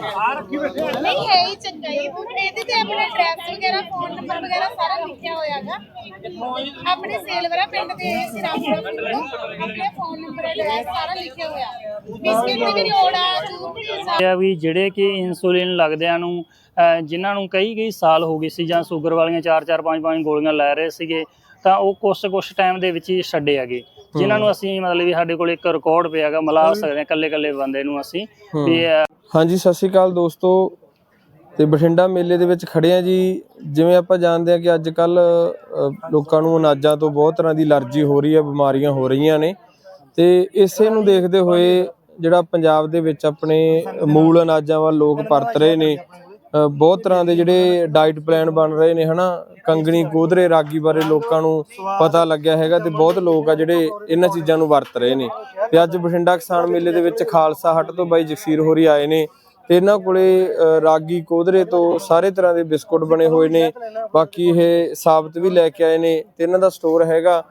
ਨਹੀਂ ਹੈ ਹੀ ਚੰਗਾ ਹੀ। ਇਹਦੇ ਤੇ ਆਪਣਾ ਐਡਰੈਸ ਵਗੈਰਾ ਫੋਨ ਨੰਬਰ ਵਗੈਰਾ ਸਾਰਾ ਲਿਖਿਆ ਹੋਇਆਗਾ ਆਪਣੇ ਸੇਲਵਰਾ ਪਿੰਡ ਦੇ ਸੀ ਰਾਮਪੁਰਾ ਪਿੰਡ ਆਪਣੇ ਫੋਨ ਨੰਬਰ ਐਡਰੈਸ ਸਾਰਾ ਲਿਖਿਆ ਹੋਇਆ। ਬਿਸਕਿਟ ਦੀ ਵੀ ਲੋੜ ਆ ਚੂਰ ਦੀ ਆ। ਵੀ ਜਿਹੜੇ ਕਿ ਇਨਸੂਲਿਨ ਲੱਗਦਿਆਂ ਨੂੰ ਅਹ ਜਿਨ੍ਹਾਂ ਨੂੰ ਕਈ ਕਈ ਸਾਲ ਹੋ ਗਏ ਸੀ ਜਾਂ ਸ਼ੂਗਰ ਵਾਲੀਆਂ 4-4 5-5 ਗੋਲੀਆਂ ਲੈ ਰਹੇ ਸੀਗੇ ਤਾਂ ਉਹ ਕੁਛ ਕੁਛ ਟਾਈਮ ਦੇ ਵਿੱਚ ਹੀ ਛੱਡੇ ਹੈਗੇ। ਜਿਨ੍ਹਾਂ ਨੂੰ ਅਸੀਂ ਮਤਲਬ ਵੀ ਸਾਡੇ ਕੋਲ ਇੱਕ ਰਿਕਾਰਡ ਪਿਆਗਾ ਮਿਲਾ ਸਕਦੇ ਹਾਂ ਇਕੱਲੇ ਇਕੱਲੇ ਬੰਦੇ ਨੂੰ ਅਸੀਂ। ਵੀ ਹਾਂਜੀ, ਸਤਿ ਸ਼੍ਰੀ ਅਕਾਲ ਦੋਸਤੋ। ਤੇ ਬਠਿੰਡਾ ਮੇਲੇ ਦੇ ਵਿੱਚ ਖੜੇ ਆ ਜੀ। ਜਿਵੇਂ ਆਪਾਂ ਜਾਣਦੇ ਆ ਕਿ ਅੱਜ ਕੱਲ ਲੋਕਾਂ ਨੂੰ ਅਨਾਜਾਂ ਤੋਂ ਬਹੁਤ ਤਰ੍ਹਾਂ ਦੀ ਅਲਰਜੀ ਹੋ ਰਹੀ ਹੈ, ਬਿਮਾਰੀਆਂ ਹੋ ਰਹੀਆਂ ਨੇ। ਤੇ ਇਸੇ ਨੂੰ ਦੇਖਦੇ ਹੋਏ ਜਿਹੜਾ ਪੰਜਾਬ ਦੇ ਵਿੱਚ ਆਪਣੇ ਮੂਲ ਅਨਾਜਾਂ ਵੱਲ ਲੋਕ ਪਰਤ ਰਹੇ ਨੇ ਬਹੁਤ ਤਰ੍ਹਾਂ ਦੇ ਜਿਹੜੇ ਡਾਈਟ ਪਲਾਨ ਬਣ ਰਹੇ ਨੇ, ਹਨਾ? ਕੰਗਣੀ ਕੋਧਰੇ ਰਾਗੀ ਬਾਰੇ ਲੋਕਾਂ ਨੂੰ ਪਤਾ ਲੱਗਿਆ ਹੈਗਾ ਤੇ ਬਹੁਤ ਲੋਕ ਆ ਜਿਹੜੇ ਇਹਨਾਂ ਚੀਜ਼ਾਂ ਨੂੰ ਵਰਤ ਰਹੇ ਨੇ। ਤੇ ਅੱਜ ਬਠਿੰਡਾ ਕਿਸਾਨ ਮੇਲੇ ਦੇ ਵਿੱਚ ਖਾਲਸਾ ਹੱਟ ਤੋਂ ਬਾਈ ਜਗਸੀਰ ਹੋਰੀ ਆਏ ਨੇ ਤੇ ਇਹਨਾਂ ਕੋਲੇ ਰਾਗੀ ਕੋਧਰੇ ਤੋਂ ਸਾਰੇ ਤਰ੍ਹਾਂ ਦੇ ਬਿਸਕੁਟ ਬਣੇ ਹੋਏ ਨੇ। ਬਾਕੀ ਇਹ ਸਾਬਤ ਵੀ ਲੈ ਕੇ ਆਏ ਨੇ ਤੇ ਇਹਨਾਂ ਦਾ ਸਟੋਰ ਹੈਗਾ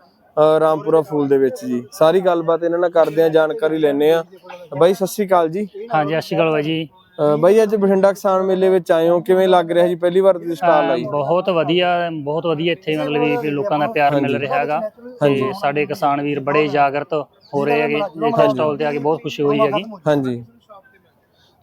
ਰਾਮਪੁਰਾ ਫੂਲ ਦੇ ਵਿੱਚ ਜੀ। ਸਾਰੀ ਗੱਲਬਾਤ ਇਹਨਾਂ ਨਾਲ ਕਰਦੇ ਆ ਜਾਣਕਾਰੀ ਲੈਣੇ ਆ ਬਾਈ, ਸਤਿ ਸ਼੍ਰੀ ਅਕਾਲ ਜੀ। ਹਾਂਜੀ, ਸਤਿ ਸ਼੍ਰੀ ਅਕਾਲ ਬਾਈ ਜੀ। ਬਾਈ ਅੱਜ ਬਠਿੰਡਾ ਕਿਸਾਨ ਮੇਲੇ ਵਿੱਚ ਆਏ ਹੋ ਕਿਵੇਂ ਲੱਗ ਰਿਹਾ ਜੀ? ਪਹਿਲੀ ਵਾਰ ਤੁਸੀਂ ਸਟਾਲ ਲਾਈ ਬਹੁਤ ਵਧੀਆ ਬਹੁਤ ਵਧੀਆ ਇੱਥੇ ਮਤਲਬ ਵੀ- ਲੋਕਾਂ ਦਾ ਪਿਆਰ ਮਿਲ ਰਿਹਾ ਹੈਗਾ। ਤੇ ਸਾਡੇ ਕਿਸਾਨ ਵੀਰ ਬੜੇ ਜਾਗਰਤ ਹੋ ਰਹੇ ਹੈਗੇ ਇੱਥੇ ਸਟਾਲ ਤੇ ਆ ਕੇ ਬਹੁਤ ਖੁਸ਼ੀ ਹੋਈ ਹੈਗੀ। ਹਾਂਜੀ।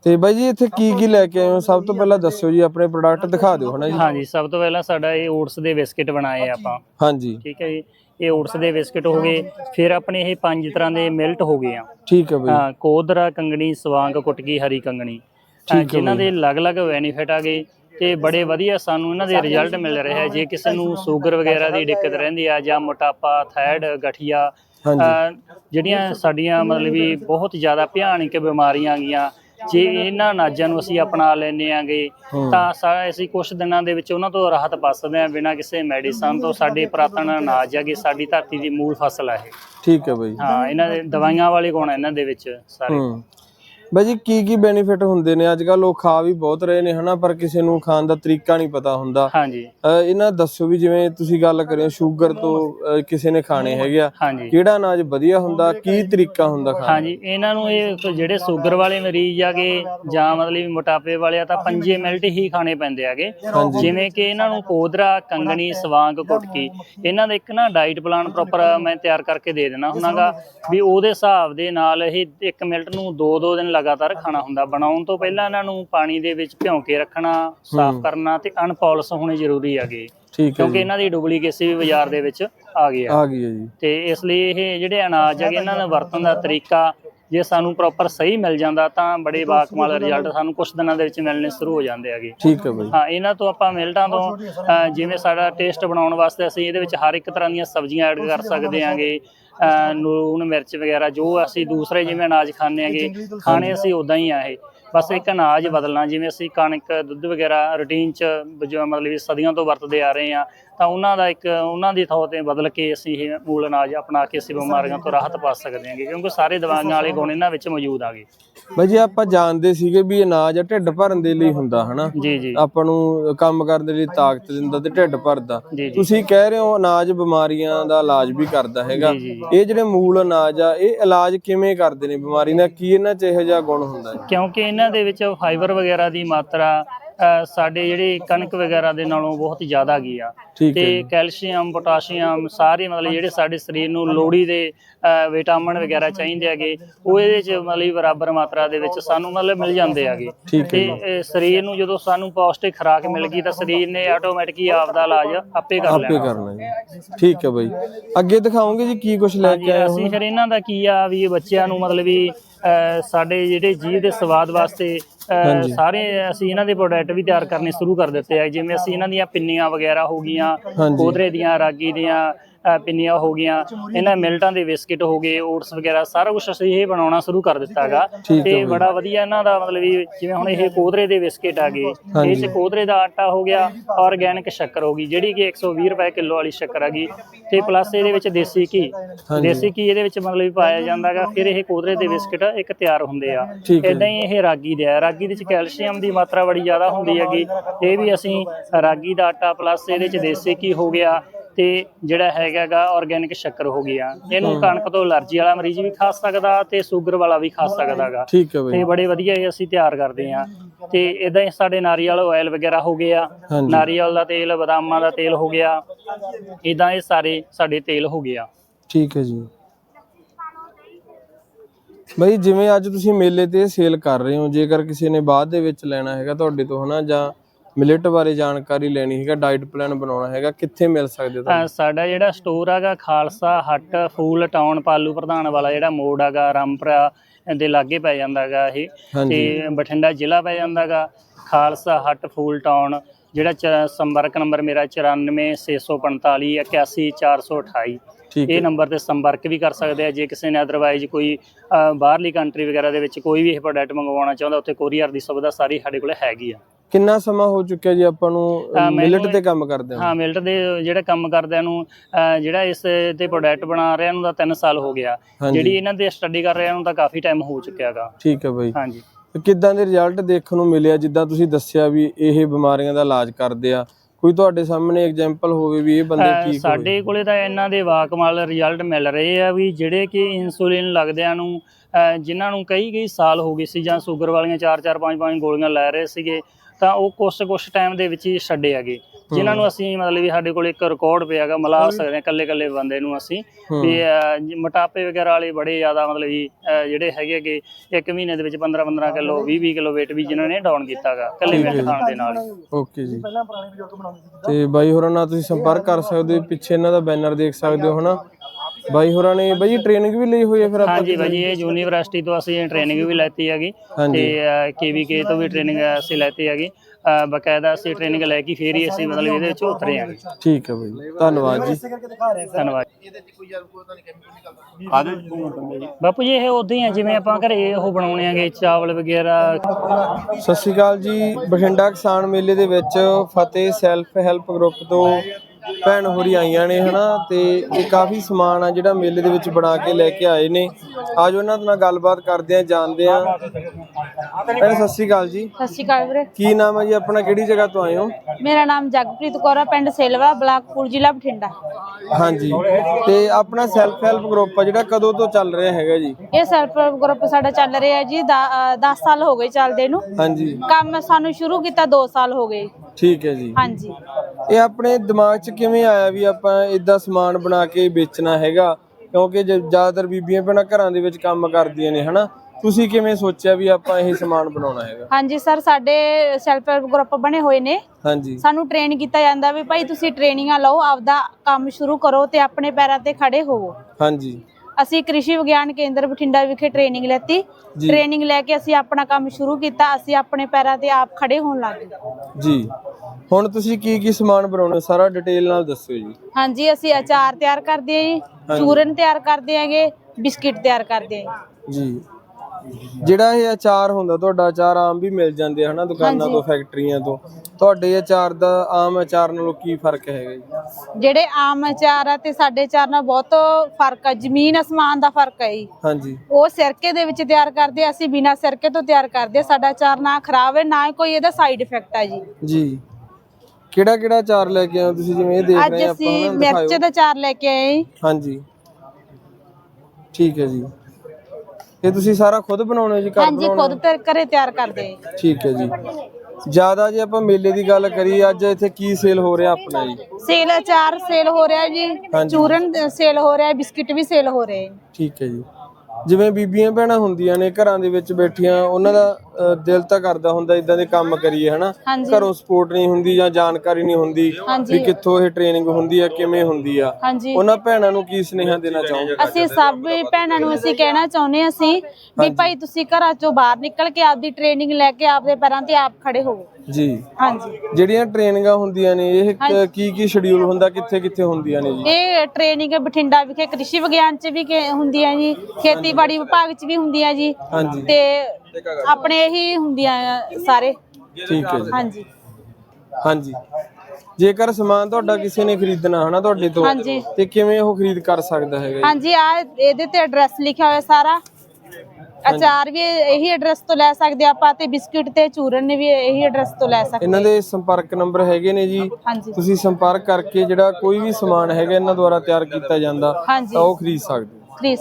ਤੇ ਬਾਈ ਜੀ ਇੱਥੇ ਕੀ ਕੀ ਲੈ ਕੇ ਆਏ ਹੋ? ਸਭ ਤੋਂ ਪਹਿਲਾਂ ਦੱਸਿਓ ਜੀ ਆਪਣੇ ਪ੍ਰੋਡਕਟ ਦਿਖਾ ਦਿਓ ਹਨਾ ਜੀ? ਹਾਂਜੀ ਸਭ ਤੋਂ ਪਹਿਲਾਂ ਸਾਡਾ ਇਹ ਓਟਸ ਦੇ ਬਿਸਕਿਟ ਬਣਾਏ ਆਪਾਂ। ਹਾਂਜੀ। ਠੀਕ ਹੈ ਜੀ। ਇਹ ਓਟਸ ਦੇ ਬਿਸਕਿਟ ਹੋ ਗਏ ਫਿਰ ਆਪਣੇ ਇਹ ਪੰਜ ਤਰ੍ਹਾਂ ਦੇ ਮਿਲਟ ਹੋ ਗਏ ਆ। ਠੀਕ ਹੈ ਬਾਈ। ਹਾਂ, ਕੋਦਰਾ ਕੰਗਣੀ ਸਵਾਂਗ ਕੁਟਕੀ ਹਰੀ ਕੰਗਣੀ। ਜਿਨ੍ਹਾਂ ਦੇ ਅਲੱਗ-ਅਲੱਗ ਬੈਨੀਫਿਟ ਆ ਗਏ ਤੇ ਬੜੇ ਵਧੀਆ ਸਾਨੂੰ ਇਹਨਾਂ ਦੇ ਰਿਜ਼ਲਟ ਮਿਲ ਰਹੇ ਆ ਜੇ ਕਿਸੇ ਨੂੰ ਸ਼ੂਗਰ ਵਗੈਰਾ ਦੀ ਦਿੱਕਤ ਰਹਿੰਦੀ ਆ ਜਾਂ ਮੋਟਾਪਾ ਥਾਇਰਡ ਗਠੀਆ ਜਿਹੜੀਆਂ ਸਾਡੀਆਂ ਮਤਲਬ ਵੀ ਬਹੁਤ ਜ਼ਿਆਦਾ ਭਿਆਨਕ ਬਿਮਾਰੀਆਂ ਆ ਗਈਆਂ ਜੇ ਇਹਨਾਂ ਅਨਾਜਾਂ ਨੂੰ ਅਸੀਂ ਅਪਣਾ ਲੈਂਦੇ ਆਂਗੇ ਤਾਂ ਸਾ- ਅਸੀਂ ਕੁਝ ਦਿਨਾਂ ਦੇ ਵਿੱਚ ਉਹਨਾਂ ਤੋਂ ਰਾਹਤ ਪਾ ਸਕਦੇ ਹਾਂ ਬਿਨਾਂ ਕਿਸੇ ਮੈਡੀਸਨ ਤੋਂ। ਸਾਡੇ ਪੁਰਾਤਨ ਅਨਾਜ ਹੈਗੇ ਸਾਡੀ ਧਰਤੀ ਦੀ ਮੂਲ ਫਸਲ ਹੈ ਇਹ। ਠੀਕ ਹੈ ਬਾਈ। ਹਾਂ ਇਹਨਾਂ ਦੇ ਦਵਾਈਆਂ ਵਾਲੇ ਗੁਣ ਆ ਇਹਨਾਂ ਦੇ ਵਿੱਚ ਸਾਰੇ। ਹੂੰ। ਬਾਈ ਜੀ ਕੀ ਕੀ ਬੈਨੀਫਿਟ ਹੁੰਦੇ ਨੇ? ਅੱਜ ਕੱਲ ਲੋਕ ਖਾ ਵੀ ਬਹੁਤ ਰਹੇ ਨੇ ਹਨਾ ਪਰ ਕਿਸੇ ਨੂੰ ਖਾਣ ਦਾ ਤਰੀਕਾ ਨਹੀਂ ਪਤਾ ਹੁੰਦਾ। ਹਾਂਜੀ। ਇਹਨਾਂ ਦੱਸੋ ਵੀ ਜਿਵੇਂ ਤੁਸੀਂ ਗੱਲ ਕਰਿਓ ਸ਼ੂਗਰ ਤੋਂ ਕਿਸੇ ਨੇ ਖਾਣੇ ਹੈਗੇ ਆ। ਕਿਹੜਾ ਅਨਾਜ ਵਧੀਆ ਹੁੰਦਾ? ਕੀ ਤਰੀਕਾ ਹੁੰਦਾ ਖਾਣ ਹਾਂਜੀ ਇਹਨਾਂ ਨੂੰ ਇਹ ਜਿਹੜੇ ਸ਼ੂਗਰ ਵਾਲੇ ਮਰੀਜ਼ ਆਗੇ ਜਾਂ ਮਤਲਬ ਮੋਟਾਪੇ ਵਾਲੇ ਆ ਤਾਂ ਪੰਜੇ ਮਿਲਟ ਹੀ ਖਾਣੇ ਪੈਂਦੇ ਆਗੇ। ਜਿਵੇਂ ਕਿ ਇਹਨਾਂ ਨੂੰ ਕੋਦਰਾ ਕੰਗਣੀ ਸਵਾਂਗ ਕੁਟਕੀ ਇਹਨਾਂ ਦਾ ਇੱਕ ਨਾ ਡਾਈਟ ਪਲਾਨ ਪ੍ਰੋਪਰ ਮੈਂ ਤਿਆਰ ਕਰਕੇ ਦੇ ਦੇਣਾ ਹੁੰਨਾਗਾ ਵੀ ਉਹਦੇ ਹਿਸਾਬ ਦੇ ਨਾਲ ਇਹ ਇੱਕ ਮਿੰਟ ਨੂੰ 2-2 ਦਿਨ ਲਗਾਤਾਰ ਖਾਣਾ ਹੁੰਦਾ। ਬਣਾਉਣ ਤੋਂ ਪਹਿਲਾਂ ਇਹਨਾਂ ਨੂੰ ਪਾਣੀ ਦੇ ਵਿੱਚ ਭਿਉਂ ਕੇ ਰੱਖਣਾ ਸਾਫ਼ ਕਰਨਾ ਤੇ ਅਨਪੌਲਸ ਹੋਣੇ ਜ਼ਰੂਰੀ ਆਗੇ ਠੀਕ ਹੈ ਕਿਉਂਕਿ ਇਹਨਾਂ ਦੀ ਡੁਪਲੀਕੇਸੀ ਵੀ ਬਾਜ਼ਾਰ ਦੇ ਵਿੱਚ ਆ ਗਈ ਆ ਆ ਗਈ ਹੈ ਜੀ। ਤੇ ਇਸ ਲਈ ਇਹ ਜਿਹੜੇ ਅਨਾਜ ਹੈਗੇ ਇਹਨਾਂ ਦਾ ਵਰਤਣ ਦਾ ਤਰੀਕਾ ਜੇ ਸਾਨੂੰ ਪ੍ਰੋਪਰ ਸਹੀ ਮਿਲ ਜਾਂਦਾ ਤਾਂ ਬੜੇ ਬਾਕਮਾਲ ਰਿਜ਼ਲਟ ਸਾਨੂੰ ਕੁਝ ਦਿਨਾਂ ਦੇ ਵਿੱਚ ਮਿਲਣੇ ਸ਼ੁਰੂ ਹੋ ਜਾਂਦੇ ਹੈਗੇ। ਠੀਕ ਹੈ ਬਾਈ। ਹਾਂ ਇਹਨਾਂ ਤੋਂ ਆਪਾਂ ਮਿਲਟਾਂ ਤੋਂ ਜਿਵੇਂ ਸਾਡਾ ਟੇਸਟ ਬਣਾਉਣ ਵਾਸਤੇ ਅਸੀਂ ਇਹਦੇ ਵਿੱਚ ਹਰ ਇੱਕ ਤਰ੍ਹਾਂ ਦੀਆਂ ਸਬਜ਼ੀਆਂ ਐਡ ਕਰ ਸਕਦੇ ਹਾਂਗੇ। ਨੂਣ ਮਿਰਚ ਵਗੈਰਾ ਜੋ ਅਸੀਂ ਦੂਸਰੇ ਜਿਵੇਂ ਅਨਾਜ ਖਾਂਦੇ ਹਾਂਗੇ ਖਾਣੇ ਅਸੀਂ ਉਦਾਂ ਹੀ ਆ ਇਹ। ਬਸ ਇੱਕ ਅਨਾਜ ਬਦਲਣਾ ਜਿਵੇਂ ਅਸੀਂ ਕਣਕ ਦੁੱਧ ਵਗੈਰਾ ਰੂਟੀਨ ਚ ਜੋ ਮਤਲਬ ਵੀ ਸਦੀਆਂ ਤੋਂ ਵਰਤਦੇ ਆ ਰਹੇ ਆ ਤਾਂ ਉਹਨਾਂ ਦਾ ਇੱਕ ਉਹਨਾਂ ਦੀ ਥਾਂ ਤੇ ਬਦਲ ਕੇ ਅਸੀਂ ਇਹ ਮੂਲ ਅਨਾਜ ਅਪਣਾ ਕੇ ਅਸੀਂ ਬਿਮਾਰੀਆਂ ਤੋਂ ਰਾਹਤ ਪਾ ਸਕਦੇ ਹਾਂਗੇ ਕਿਉਂਕਿ ਸਾਰੇ ਦਵਾਈਆਂ ਵਾਲੇ ਗੁਣ ਇਹਨਾਂ ਵਿੱਚ ਮੌਜੂਦ ਆਗੇ ਬਾਈ ਜੀ ਆਪਾਂ ਜਾਣਦੇ ਸੀਗੇ ਵੀ ਅਨਾਜ ਢਿੱਡ ਭਰਨ ਦੇ ਲਈ ਹੁੰਦਾ ਹਨਾ? ਜੀ ਜੀ। ਆਪਾਂ ਨੂੰ ਕੰਮ ਕਰਨ ਦੇ ਲਈ ਤਾਕਤ ਦਿੰਦਾ ਤੇ ਢਿੱਡ ਭਰਦਾ। ਤੁਸੀਂ ਕਹਿ ਰਹੇ ਹੋ ਅਨਾਜ ਬਿਮਾਰੀਆਂ ਦਾ ਇਲਾਜ ਵੀ ਕਰਦਾ ਹੈਗਾ। ਇਹ ਜਿਹੜੇ ਮੂਲ ਅਨਾਜ ਆ, ਇਹ ਇਲਾਜ ਕਿਵੇਂ ਕਰਦੇ ਨੇ? ਬਿਮਾਰੀ ਦਾ ਕੀ ਇਹਨਾਂ ਚ ਇਹੋ ਜਿਹਾ ਗੁਣ ਹੁੰਦਾ ਹੈ ਕਿਉਂਕਿ ਇਹਨਾਂ ਦੇ ਵਿੱਚ ਫਾਈਬਰ ਵਗੈਰਾ ਦੀ ਮਾਤਰਾ ਅ, ਸਾਡੇ ਜਿਹੜੇ ਕਣਕ ਵਗੈਰਾ ਦੇ ਨਾਲੋਂ ਬਹੁਤ ਜ਼ਿਆਦਾ ਗਈ ਆ। ਠੀਕ ਹੈ ਤੇ ਕੈਲਸ਼ੀਅਮ ਪੋਟਾਸ਼ੀਅਮ ਸਾਰੇ ਮਤਲਬ ਜਿਹੜੇ ਸਾਡੇ ਸਰੀਰ ਨੂੰ ਲੋੜੀ ਦੇ ਅ, ਵਿਟਾਮਿਨ ਵਗੈਰਾ ਚਾਹੀਦੇ ਹੈਗੇ ਉਹ ਇਹਦੇ ਚ ਮਤਲਬ ਬਰਾਬਰ ਮਾਤਰਾ ਦੇ ਵਿੱਚ ਸਾਨੂੰ ਮਤਲਬ ਮਿਲ ਜਾਂਦੇ ਹੈਗੇ। ਠੀਕ ਹੈ ਤੇ ਇਹ ਸਰੀਰ ਨੂੰ ਜਦੋਂ ਸਾਨੂੰ ਪੌਸ਼ਟਿਕ ਖੁਰਾਕ ਮਿਲ ਗਈ ਤਾਂ ਸਰੀਰ ਨੇ ਆਟੋਮੈਟਿਕ ਹੀ ਆਪਦਾ ਇਲਾਜ ਆਪੇ ਕਰ ਆਪੇ ਲੈਣਾ। ਕਰਨਾ ਜੀ। ਠੀਕ ਹੈ ਬਾਈ। ਅੱਗੇ ਦਿਖਾਓਗੇ ਜੀ ਕੀ ਕੁਝ ਲੈ ਕੇ ਆਏ ਹੋ? ਅਸੀਂ ਫਿਰ ਇਹਨਾਂ ਦਾ ਕੀ ਆ ਵੀ ਇਹ ਬੱਚਿਆਂ ਨੂੰ ਮਤਲਬ ਵੀ ਅਹ, ਸਾਡੇ ਜਿਹੜੇ ਜੀਵ ਦੇ ਸਵਾਦ ਵਾਸਤੇ ਅਹ, ਸਾਰੇ ਅਸੀਂ ਇਹਨਾਂ ਦੇ ਪ੍ਰੋਡਕਟ ਵੀ ਤਿਆਰ ਕਰਨੇ ਸ਼ੁਰੂ ਕਰ ਦਿੱਤੇ ਆ ਜਿਵੇਂ ਅਸੀਂ ਇਹਨਾਂ ਦੀਆਂ ਪਿੰਨੀਆਂ ਵਗੈਰਾ ਹੋ ਗਈਆਂ ਹਾਂਜੀ। ਕੋਦਰੇ ਦੀਆਂ ਰਾਗੀ ਦੀਆਂ ਪਿੰਨੀਆਂ ਹੋ ਗਈਆਂ ਇਹਨਾਂ ਮਿਲਟਾਂ ਦੇ ਬਿਸਕਿਟ ਹੋ ਗਏ ਓਟਸ ਵਗੈਰਾ ਸਾਰਾ ਕੁਝ ਅਸੀਂ ਇਹ ਬਣਾਉਣਾ ਸ਼ੁਰੂ ਕਰ ਦਿੱਤਾਗਾ ਤੇ। ਬੜਾ ਵਧੀਆ ਇਹਨਾਂ ਦਾ ਮਤਲਬ ਵੀ ਜਿਵੇਂ ਹੁਣ ਇਹ ਕੋਦਰੇ ਦੇ ਬਿਸਕਿਟ ਆ ਗਏ। ਇਹ ਚ ਕੋਦਰੇ ਦਾ ਆਟਾ ਹੋ ਗਿਆ ਆਰਗੈਨਿਕ ਸ਼ੱਕਰ ਹੋ ਗਈ ਜਿਹੜੀ ਕਿ 120 ਰੁਪਏ ਕਿਲੋ ਵਾਲੀ ਸ਼ੱਕਰ ਆ ਗਈ। ਤੇ ਪਲੱਸ ਇਹਦੇ ਵਿੱਚ ਦੇਸੀ ਘੀ। ਦੇਸੀ ਘੀ ਇਹਦੇ ਵਿੱਚ ਮਤਲਬ ਪਾਇਆ ਜਾਂਦਾਗਾ ਫਿਰ ਇਹ ਕੋਦਰੇ ਦੇ ਬਿਸਕਿਟ ਇੱਕ ਤਿਆਰ ਹੁੰਦੇ ਆ। ਇਦਾਂ ਹੀ। ਇਹ ਰਾਗੀ ਦੇ ਆ। ਰਾਗੀ ਦੇ ਵਿੱਚ ਕੈਲਸ਼ੀਅਮ ਦੀ ਮਾਤਰਾ ਬੜੀ ਜ਼ਿਆਦਾ ਹੁੰਦੀ ਹੈਗੀ। ਇਹ ਵੀ ਅਸੀਂ ਰਾਗੀ ਦਾ ਆਟਾ ਪਲੱਸ ਇਹਦੇ ਵਿੱਚ ਦੇਸੀ ਘੀ ਹੋ ਗਿਆ। ਤੇ ਜਿਹੜਾ ਹੈਗਾਗਾ ਆਰਗੈਨਿਕ ਸ਼ੱਕਰ ਹੋ ਗਿਆ। ਇਹਨੂੰ ਕਣਕ ਤੋਂ ਅਲਰਜੀ ਵਾਲਾ ਮਰੀਜ਼ ਵੀ ਖਾ ਸਕਦਾ ਤੇ ਸ਼ੂਗਰ ਵਾਲਾ ਵੀ ਖਾ ਸਕਦਾਗਾ। ਠੀਕ ਹੈ ਬਾਈ। ਤੇ ਬੜੇ ਵਧੀਆ ਇਹ ਅਸੀਂ ਤਿਆਰ ਕਰਦੇ ਆ ਤੇ ਇਦਾਂ ਹੀ ਸਾਡੇ ਨਾਰੀਅਲ ਆਇਲ ਵਗੈਰਾ ਹੋ ਗਿਆ। ਨਾਰੀਅਲ ਦਾ ਤੇਲ ਬਦਾਮਾਂ ਦਾ ਤੇਲ ਹੋ ਗਿਆ। ਇਦਾਂ ਇਹ ਸਾਰੇ ਸਾਡੇ ਤੇਲ ਹੋ ਗਿਆ। ਠੀਕ ਹੈ ਜੀ। ਬਈ ਜਿਵੇਂ ਅੱਜ ਤੁਸੀਂ ਮੇਲੇ ਤੇ ਸੇਲ ਕਰ ਰਹੇ ਹੋ ਜੇਕਰ ਕਿਸੇ ਨੇ ਬਾਅਦ ਦੇ ਵਿੱਚ ਲੈਣਾ ਹੈਗਾ ਤੁਹਾਡੇ ਤੋਂ ਹਨਾ ਜਾਂ ਮਿਲਟ ਬਾਰੇ ਜਾਣਕਾਰੀ ਲੈਣੀ ਹੈਗਾ ਡਾਈਟ ਪਲਾਨ ਬਣਾਉਣਾ ਹੈਗਾ ਕਿੱਥੇ ਮਿਲ ਸਕਦੇ ਤੁਹਾਨੂੰ? ਸਾਡਾ ਜਿਹੜਾ ਸਟੋਰ ਹੈਗਾ ਖਾਲਸਾ ਹੱਟ ਫੂਲ ਟਾਊਨ ਪਾਲੂ ਪ੍ਰਧਾਨ ਵਾਲਾ ਜਿਹੜਾ ਮੋੜ ਹੈਗਾ ਰਾਮਪੁਰਾ ਦੇ ਲਾਗੇ ਪੈ ਜਾਂਦਾ ਹੈਗਾ ਇਹ। ਤੇ ਬਠਿੰਡਾ ਜ਼ਿਲ੍ਹਾ ਪੈ ਜਾਂਦਾ ਹੈਗਾ ਖਾਲਸਾ ਹੱਟ ਫੂਲ ਟਾਊਨ ਜਿਹੜਾ ਸੰਪਰਕ ਨੰਬਰ ਮੇਰਾ 94645 81428 ਠੀਕ ਇਹ ਹੈ। ਨੰਬਰ ਤੇ ਸੰਪਰਕ ਵੀ ਕਰ ਸਕਦੇ ਆ ਜੇ ਕਿਸੇ ਨੇ ਅਦਰਵਾਈਜ਼ ਕੋਈ ਬਾਹਰਲੀ ਕੰਟਰੀ ਵਗੈਰਾ ਦੇ ਵਿੱਚ ਕੋਈ ਵੀ ਇਹ ਪ੍ਰੋਡਕਟ ਮੰਗਵਾਉਣਾ ਚਾਹੁੰਦਾ ਉੱਥੇ ਕੋਰੀਅਰ ਦੀ ਸੁਵਿਧਾ ਸਾਰੀ ਸਾਡੇ ਕੋਲ ਹੈਗੀ ਆ। ਕਿੰਨਾ ਸਮਾਂ ਹੋ ਚੁੱਕਿਆ ਜੀ ਆਪਾਂ ਨੂੰ ਮਿਲਟ ਤੇ ਕੰਮ ਕਰਦੇ ਹਾਂ ਮਿਲਟ ਦੇ ਜਿਹੜੇ ਕੰਮ ਕਰਦਿਆਂ ਨੂੰ ਜਿਹੜਾ ਇਸ ਤੇ ਪ੍ਰੋਡਕਟ ਬਣਾ ਰਿਹਾ ਨੂੰ ਤਾਂ 3 ਸਾਲ ਹੋ ਗਿਆ। ਜਿਹੜੀ ਇਹਨਾਂ ਤੇ ਸਟੱਡੀ ਕਰ ਰਿਹਾ ਨੂੰ ਤਾਂ ਕਾਫੀ ਟਾਈਮ ਹੋ ਚੁੱਕਿਆ ਹੈਗਾ ਠੀਕ ਹੈ ਬਈ। ਹਾਂਜੀ। ਕਿੱਦਾਂ ਦੇ ਰਿਜ਼ਲਟ ਦੇਖਣ ਨੂੰ ਮਿਲਿਆ? ਜਿੱਦਾਂ ਤੁਸੀਂ ਦੱਸਿਆ ਵੀ ਇਹ ਬਿਮਾਰੀਆਂ ਦਾ ਇਲਾਜ ਕਰਦੇ ਆ। ਕੋਈ ਤੁਹਾਡੇ ਸਾਹਮਣੇ ਐਗਜ਼ਾਮਪਲ ਹੋਵੇ ਵੀ ਇਹ ਬੰਦੇ ਠੀਕ ਹੋਏ? ਸਾਡੇ ਕੋਲੇ ਤਾਂ ਇਹਨਾਂ ਦੇ ਵਾਕਮਾਲ ਰਿਜ਼ਲਟ ਮਿਲ ਰਹੇ ਆ ਵੀ ਜਿਹੜੇ ਕਿ ਇਨਸੂਲਿਨ ਲੱਗਦਿਆਂ ਨੂੰ ਜਿਨ੍ਹਾਂ ਨੂੰ ਕਈ ਕਈ ਸਾਲ ਹੋ ਗਏ ਸੀ ਜਾਂ ਸ਼ੂਗਰ ਵਾਲੀਆਂ 4-4 5-5 ਗੋਲੀਆਂ ਲੈ ਰਹੇ ਸੀਗੇ ਤਾਂ ਉਹ ਕੁਛ ਕੁਛ ਟਾਈਮ ਦੇ ਵਿੱਚ ਹੀ ਛੱਡੇ ਹੈਗੇ। ਜਿਨ੍ਹਾਂ ਨੂੰ ਅਸੀਂ ਮਤਲਬ ਵੀ ਸਾਡੇ ਕੋਲ ਇੱਕ ਰਿਕਾਰਡ ਪਿਆ ਹੈਗਾ ਮਿਲਾ ਸਕਦੇ ਹਾਂ ਇਕੱਲੇ ਇਕੱਲੇ ਬੰਦੇ ਨੂੰ ਅਸੀਂ। ਵੀ ਅਹ, ਮੋਟਾਪੇ ਵਗੈਰਾ ਵਾਲੇ ਬੜੇ ਜ਼ਿਆਦਾ ਮਤਲਬ ਵੀ ਅਹ, ਜਿਹੜੇ ਹੈਗੇ ਕਿ ਇੱਕ ਮਹੀਨੇ ਦੇ ਵਿੱਚ 15-15 ਕਿਲੋ 20-20 ਕਿਲੋ weight ਵੀ ਜਿਨ੍ਹਾਂ ਨੇ ਡਾਊਨ ਕੀਤਾਗਾ ਇਕੱਲੇ ਮਿਲਟ ਖਾਣ ਦੇ ਨਾਲ। ਹੀ। ਓਕੇ ਜੀ। ਤੇ ਬਾਈ ਹੋਰਾਂ ਨਾਲ ਤੁਸੀਂ ਸੰਪਰਕ ਕਰ ਸਕਦੇ ਹੋ ਪਿੱਛੇ ਇਹਨਾਂ ਦਾ ਬੈਨਰ ਦੇਖ ਸਕਦੇ ਹੋ ਹਨਾ? ਬਾਈ ਹੋਰਾਂ ਨੇ ਬਾਈ ਟ੍ਰੇਨਿੰਗ ਵੀ ਲਈ ਹੋਈ ਹੈ ਫਿਰ ਆਪਾਂ ਹਾਂਜੀ ਭਾਜੀ ਇਹ ਯੂਨੀਵਰਸਿਟੀ ਤੋਂ ਅਸੀਂ ਟ੍ਰੇਨਿੰਗ ਵੀ ਲੈਤੀ ਹੈਗੀ ਤੇ ਕੇਵੀਕੇ ਤੋਂ ਵੀ ਟ੍ਰੇਨਿੰਗ ਅਸੀਂ ਲੈਤੀ ਹੈਗੀ। ਬਕਾਇਦਾ ਅਸੀਂ ਟ੍ਰੇਨਿੰਗ ਲੈ ਕੇ ਫੇਰ ਹੀ ਅਸੀਂ ਮਤਲਬ ਇਹਦੇ ਵਿੱਚ ਉਤਰੇ ਹਾਂ। ਠੀਕ ਹੈ ਬਾਈ ਧੰਨਵਾਦ ਜੀ। ਧੰਨਵਾਦ। ਬਾਪੂ ਜੀ ਇਹ ਉਦਾਂ ਹੀ ਆ ਜਿਵੇਂ ਆਪਾਂ ਘਰੇ ਉਹ ਬਣਾਉਣੇ ਆਗੇ ਚਾਵਲ ਵਗੈਰਾ। ਸਤਿ ਸ਼੍ਰੀ ਅਕਾਲ ਜੀ ਬਠਿੰਡਾ ਕਿਸਾਨ ਮੇਲੇ ਦੇ ਵਿੱਚ ਫਤਿਹ ਸੈਲਫ ਹੈਲਪ ਗਰੁੱਪ ਤੋਂ ਭੈਣ ਹੋਰੀ ਆਈਆਂ ਨੇ ਹਨਾ ਤੇ ਇਹ ਕਾਫੀ ਸਮਾਨ ਆ ਜਿਹੜਾ ਮੇਲੇ ਦੇ ਵਿੱਚ ਬਣਾ ਕੇ ਲੈ ਕੇ ਆਏ ਨੇ। ਆਜੋ ਇਹਨਾਂ ਨਾਲ ਗੱਲਬਾਤ ਕਰਦੇ ਆ ਜਾਣਦੇ ਆ। ਭੈਣ ਸਤਿ ਸ਼੍ਰੀ ਅਕਾਲ ਜੀ। ਸਤਿ ਸ਼੍ਰੀ ਅਕਾਲ ਵੀਰੇ। ਕੀ ਨਾਮ ਹੈ ਜੀ ਆਪਣਾ? ਕਿਹੜੀ ਜਗ੍ਹਾ ਤੋਂ ਆਏ ਹੋ? ਮੇਰਾ ਨਾਮ ਜਗਪ੍ਰੀਤ ਕੌਰ ਹੈ ਪਿੰਡ ਸੇਲਵਾ ਬਲਾਕਪੁਰ ਜ਼ਿਲ੍ਹਾ ਬਠਿੰਡਾ। ਹਾਂਜੀ। ਤੇ ਆਪਣਾ ਸੈਲਫ ਹੈਲਪ ਗਰੁੱਪ ਆ ਜਿਹੜਾ ਕਦੋਂ ਤੋਂ ਚੱਲ ਰਿਹਾ ਹੈਗਾ ਜੀ? ਇਹ ਸੈਲਫ ਹੈਲਪ ਗਰੁੱਪ ਸਾਡਾ ਚੱਲ ਰਿਹਾ ਜੀ 10 ਸਾਲ ਹੋ ਗਏ ਚੱਲਦੇ ਨੂੰ। ਹਾਂਜੀ। ਕੰਮ ਸਾਨੂੰ ਸ਼ੁਰੂ ਕੀਤਾ 2 ਸਾਲ ਹੋ ਗਏ। ਠੀਕ ਹੈ ਜੀ। ਹਾਂਜੀ। ਇਹ ਆਪਣੇ ਦਿਮਾਗ 'ਚ ਕਿਵੇਂ ਆਇਆ ਵੀ ਆਪਾਂ ਇਦਾਂ ਸਮਾਨ ਬਣਾ ਕੇ ਵੇਚਣਾ ਹੈਗਾ? ਕਿਉਂਕਿ ਜ਼ਿਆਦਾਤਰ ਬੀਬੀਆਂ ਭੈਣਾਂ ਘਰਾਂ ਦੇ ਵਿੱਚ ਕੰਮ ਕਰਦੀਆਂ ਨੇ ਹਨਾ? ਤੁਸੀਂ ਕਿਵੇਂ ਸੋਚਿਆ ਵੀ ਆਪਾਂ ਇਹ ਸਮਾਨ ਬਣਾਉਣਾ ਹੈਗਾ? ਹਾਂਜੀ ਸਰ ਸਾਡੇ ਸੈਲਫ ਹੈਲਪ ਗਰੁੱਪ ਬਣੇ ਹੋਏ ਨੇ। ਹਾਂਜੀ। ਸਾਨੂੰ ਟ੍ਰੇਨ ਕੀਤਾ ਜਾਂਦਾ ਵੀ ਭਾਈ ਤੁਸੀਂ ਟ੍ਰੇਨਿੰਗਾਂ ਲਓ ਆਪਦਾ ਕੰਮ ਸ਼ੁਰੂ ਕਰੋ ਤੇ ਆਪਣੇ ਪੈਰਾਂ ਤੇ ਖੜੇ ਹੋਵੋ। ਹਾਂਜੀ। ਅਸੀਂ ਕ੍ਰਿਸ਼ੀ ਵਿਗਿਆਨ ਕੇਂਦਰ ਬਠਿੰਡਾ ਵਿਖੇ ਟ੍ਰੇਨਿੰਗ ਲੈਤੀ। ਟ੍ਰੇਨਿੰਗ ਲੈ ਕੇ ਅਸੀਂ ਆਪਣਾ ਕੰਮ ਸ਼ੁਰੂ ਕੀਤਾ। ਅਸੀਂ ਆਪਣੇ ਪੈਰਾਂ ਤੇ ਆਪ ਖੜੇ ਹੋਣ ਲੱਗ ਗਏ। ਜੀ। ਹੁਣ ਤੁਸੀਂ ਕੀ ਕੀ ਸਮਾਨ ਬਣਾਉਣਾ ਸਾਰਾ ਡਿਟੇਲ ਨਾਲ ਦੱਸਿਓ ਜੀ। ਹਾਂਜੀ ਅਸੀਂ ਅਚਾਰ ਤਿਆਰ ਕਰਦੇ ਹਾਂ ਜੀ। ਚੂਰਨ ਤਿਆਰ ਕਰਦੇ ਹੈਗੇ ਬਿਸਕਿਟ ਤਿਆਰ ਕਰਦੇ ਹਾਂ ਜੀ। ਜਿਹੜਾ ਇਹ ਅਚਾਰ ਹੁੰਦਾ ਤੁਹਾਡਾ ਅਚਾਰ ਆਮ ਵੀ ਮਿਲ ਜਾਂਦੇ ਹਨਾ ਦੁਕਾਨਾਂ ਤੋਂ ਫੈਕਟਰੀਆਂ ਤੋਂ। ਤੁਹਾਡੇ ਅਚਾਰ ਦਾ ਆਮ ਅਚਾਰ ਨਾਲੋਂ ਕੀ ਫ਼ਰਕ ਹੈਗਾ ਜੀ? ਜਿਹੜੇ ਆਮ ਅਚਾਰ ਆ ਤੇ ਸਾਡੇ ਅਚਾਰ ਨਾਲ ਬਹੁਤ ਫ਼ਰਕ ਆ ਜ਼ਮੀਨ ਅਸਮਾਨ ਦਾ ਫ਼ਰਕ ਹੈ ਜੀ। ਹਾਂਜੀ। ਉਹ ਸਿਰਕੇ ਦੇ ਵਿੱਚ ਤਿਆਰ ਕਰਦੇ ਅਸੀਂ ਬਿਨਾਂ ਸਿਰਕੇ ਤੋਂ ਤਿਆਰ ਕਰਦੇ ਆ। ਸਾਡਾ ਅਚਾਰ ਨਾ ਖਰਾਬ ਹੈ ਨਾ ਕੋਈ ਇਹਦਾ ਸਾਈਡ ਇਫੈਕਟ ਆ ਜੀ। ਜੀ। ਕਿਹੜਾ ਕਿਹੜਾ ਅਚਾਰ ਲੈ ਕੇ ਆਏ ਤੁਸੀਂ? ਜਿਵੇਂ ਇਹ ਦੇਖ ਅੱਜ ਰਹੇ ਆ ਆਪਾਂ ਅਸੀਂ ਹਨਾ ਮਿਰਚ ਦਾ ਅਚਾਰ ਲੈ ਕੇ ਆਏ। ਹਾਂਜੀ। ਠੀਕ ਹੈ ਜੀ। ਇਹ ਤੁਸੀਂ ਸਾਰਾ ਖੁਦ ਬਣਾਉਣੇ ਹੋ ਜੀ ਘਰ ਹਾਂਜੀ ਖੁਦ ਤੇ ਘਰੇ ਤਿਆਰ ਕਰਦੇ ਜੀ। ਠੀਕ ਹੈ ਜੀ। ਜ਼ਿਆਦਾ ਜੇ ਆਪਾਂ ਮੇਲੇ ਦੀ ਗੱਲ ਕਰੀਏ ਅੱਜ ਇੱਥੇ ਕੀ ਸੇਲ ਹੋ ਰਿਹਾ ਆਪਣਾ ਜੀ? ਸੇਲ ਅਚਾਰ ਸੇਲ ਹੋ ਰਿਹਾ ਜੀ ਹਾਂਜੀ। ਚੂਰਨ ਸੇਲ ਹੋ ਰਿਹਾ ਬਿਸਕਿਟ ਵੀ ਸੇਲ ਹੋ ਰਹੇ ਠੀਕ ਹੈ ਜੀ। ਜਿਵੇਂ ਬੀਬੀਆਂ ਭੈਣਾਂ ਹੁੰਦੀਆਂ ਨੇ ਘਰਾਂ ਦੇ ਵਿੱਚ ਬੈਠੀਆਂ ਉਹਨਾਂ ਦਾ ਅ, ਦਿਲ ਤਾਂ ਕਰਦਾ ਹੁੰਦਾ ਇਦਾਂ ਦੇ ਕੰਮ ਕਰੀਏ ਹਨਾ? ਹਾਂਜੀ। ਘਰੋਂ ਸਪੋਰਟ ਨਹੀਂ ਹੁੰਦੀ ਜਾਂ ਜਾਣਕਾਰੀ ਨਹੀਂ ਹੁੰਦੀ ਵੀ ਹਾਂਜੀ ਕਿੱਥੋਂ ਇਹ ਟ੍ਰੇਨਿੰਗ ਹੁੰਦੀ ਆ ਕਿਵੇਂ ਹੁੰਦੀ ਆ। ਹਾਂਜੀ। ਉਹਨਾਂ ਭੈਣਾਂ ਨੂੰ ਕੀ ਸੁਨੇਹਾ ਦੇਣਾ ਚਾਹੋਗੇ? ਅਸੀਂ ਸਭ ਭੈਣਾਂ ਨੂੰ ਅਸੀਂ ਕਹਿਣਾ ਚਾਹੁੰਦੇ ਹਾਂ ਅਸੀਂ ਵੀ ਭਾਈ ਤੁਸੀਂ ਘਰਾਂ ਚੋਂ ਬਾਹਰ ਨਿਕਲ ਕੇ ਆਪਦੀ ਟ੍ਰੇਨਿੰਗ ਲੈ ਕੇ ਆਪਦੇ ਪੈਰਾਂ ਤੇ ਆਪ ਖੜੇ ਹੋਵੋ। ਜੀ। ਹਾਂਜੀ। ਜਿਹੜੀਆਂ ਟ੍ਰੇਨਿੰਗਾਂ ਹੁੰਦੀਆਂ ਨੇ ਇਹ ਕ- ਕੀ ਕੀ ਸ਼ਡਿਊਲ ਹੁੰਦਾ ਕਿੱਥੇ ਕਿੱਥੇ ਹੁੰਦੀਆਂ ਨੇ ਜੀ? ਇਹ ਟ੍ਰੇਨਿੰਗ ਬਠਿੰਡਾ ਵਿਖੇ ਕ੍ਰਿਸ਼ੀ ਵਿਗਿਆਨ ਚ ਵੀ ਕੇ- ਹੁੰਦੀਆਂ ਜੀ ਖੇਤੀਬਾੜੀ ਵਿਭਾਗ ਚ ਵੀ ਹੁੰਦੀਆਂ ਜੀ ਹਾਂਜੀ। ਤੇ ਆਪਣੇ ਇਹੀ ਹੁੰਦੀਆਂ ਆ ਸਾਰੇ। ਠੀਕ ਹੈ ਜੀ। ਹਾਂਜੀ। ਹਾਂਜੀ। ਜੇਕਰ ਸਮਾਨ ਤੁਹਾਡਾ ਕਿਸੇ ਨੇ ਖਰੀਦਣਾ ਹਨਾ ਤੁਹਾਡੇ ਤੋਂ ਹਾਂਜੀ। ਤੇ ਕਿਵੇਂ ਉਹ ਖਰੀਦ ਕਰ ਸਕਦਾ ਹੈਗਾ ਜੀ? ਹਾਂਜੀ ਆ ਇਹਦੇ ਤੇ ਐਡਰੈਸ ਲਿਖਿਆ ਹੋਇਆ ਸਾਰਾ। ਅਚਾਰ ਵੀ ਇਹੀ ਐਡਰੈਸ ਤੋਂ ਲੈ ਸਕਦੇ ਆਪਾਂ ਤੇ ਬਿਸਕਿਟ ਤੇ ਚੂਰਨ ਵੀ ਇਹੀ ਐਡਰੈਸ ਤੋਂ ਲੈ ਸਕਦੇ ਇਹਨਾਂ ਦੇ ਸੰਪਰਕ ਨੰਬਰ ਹੈਗੇ ਨੇ ਜੀ। ਤੁਸੀਂ ਸੰਪਰਕ ਕਰਕੇ ਜਿਹੜਾ ਕੋਈ ਵੀ ਸਮਾਨ ਹੈਗਾ ਇਹਨਾਂ ਦੁਆਰਾ ਤਿਆਰ ਕੀਤਾ ਜਾਂਦਾ ਤਾਂ ਉਹ ਖਰੀਦ ਸਕਦੇ ਹੋ। ਖਰੀਦ